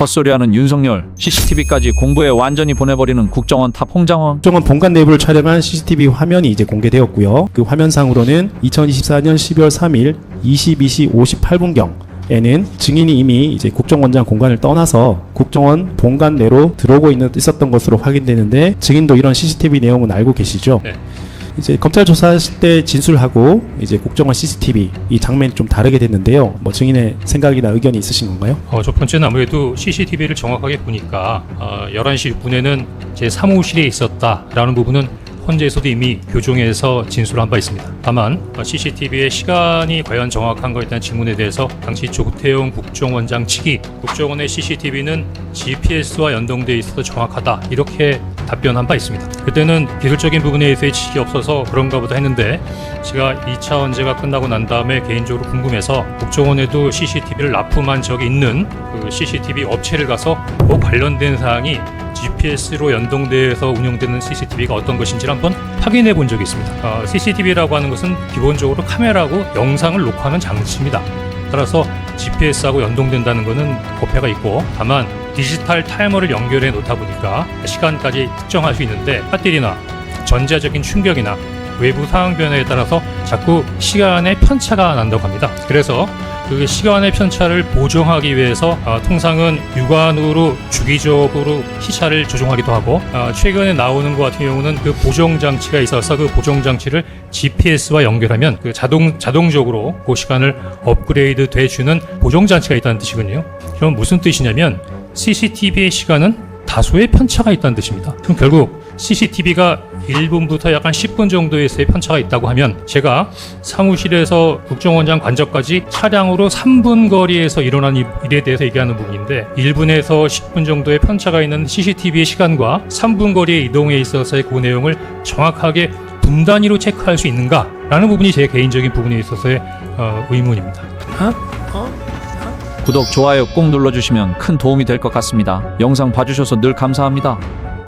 헛소리하는 윤석열 CCTV까지 공부에 완전히 보내버리는 국정원 탑 홍장원 국정원 본관 내부를 촬영한 CCTV 화면이 이제 공개되었고요. 그 화면상으로는 2024년 12월 3일 22시 58분경 에는 증인이 이미 이제 국정원장 공간을 떠나서 국정원 본관 내로 들어오고 있는, 있었던 것으로 확인되는데 증인도 이런 CCTV 내용은 알고 계시죠? 네. 이제 검찰 조사하실 때 진술하고 이제 국정원 CCTV 이 장면이 좀 다르게 됐는데요. 뭐 증인의 생각이나 의견이 있으신 건가요? 어, 첫 번째는 아무래도 CCTV를 정확하게 보니까 어, 11시 6분에는 제 사무실에 있었다라는 부분은 헌재에서도 이미 교정해서 진술한 바 있습니다. 다만 CCTV의 시간이 과연 정확한가에 대한 질문에 대해서 당시 조태용 국정원장 측이 국정원의 CCTV는 GPS와 연동돼 있어서 정확하다 이렇게 답변한 바 있습니다. 그때는 기술적인 부분에 지식이 없어서 그런가 보다 했는데 제가 2차 헌재가 끝나고 난 다음에 개인적으로 궁금해서 국정원에도 CCTV를 납품한 적이 있는 그 CCTV 업체를 가서 그 관련된 사항이 GPS로 연동돼서 운영되는 CCTV가 어떤 것인지를 한번 확인해 본 적이 있습니다. CCTV라고 하는 것은 기본적으로 카메라고 영상을 녹화하는 장치입니다. 따라서 GPS하고 연동된다는 것은 고폐가 있고 다만 디지털 타이머를 연결해 놓다 보니까 시간까지 특정할 수 있는데 배터리나 전자적인 충격이나 외부 상황 변화에 따라서 자꾸 시간의 편차가 난다고 합니다. 그래서 그 시간의 편차를 보정하기 위해서 아, 통상은 육안으로 주기적으로 시차를 조정하기도 하고 아, 최근에 나오는 것 같은 경우는 그 보정 장치가 있어서 그 보정 장치를 GPS와 연결하면 그 자동 자동적으로 그 시간을 업그레이드 돼주는 보정 장치가 있다는 뜻이군요. 그럼 무슨 뜻이냐면 CCTV의 시간은 다소의 편차가 있다는 뜻입니다. 그럼 결국 CCTV가 1분부터 약간 10분 정도에서의 편차가 있다고 하면 제가 사무실에서 국정원장 관저까지 차량으로 3분 거리에서 일어난 이- 일에 대해서 얘기하는 부분인데 1분에서 10분 정도의 편차가 있는 CCTV의 시간과 3분 거리의 이동에 있어서의 그 내용을 정확하게 분 단위로 체크할 수 있는가 라는 부분이 제 개인적인 부분에 있어서의 어, 의문입니다. 구독 좋아요 꼭 눌러주시면 큰 도움이 될 것 같습니다. 영상 봐주셔서 늘 감사합니다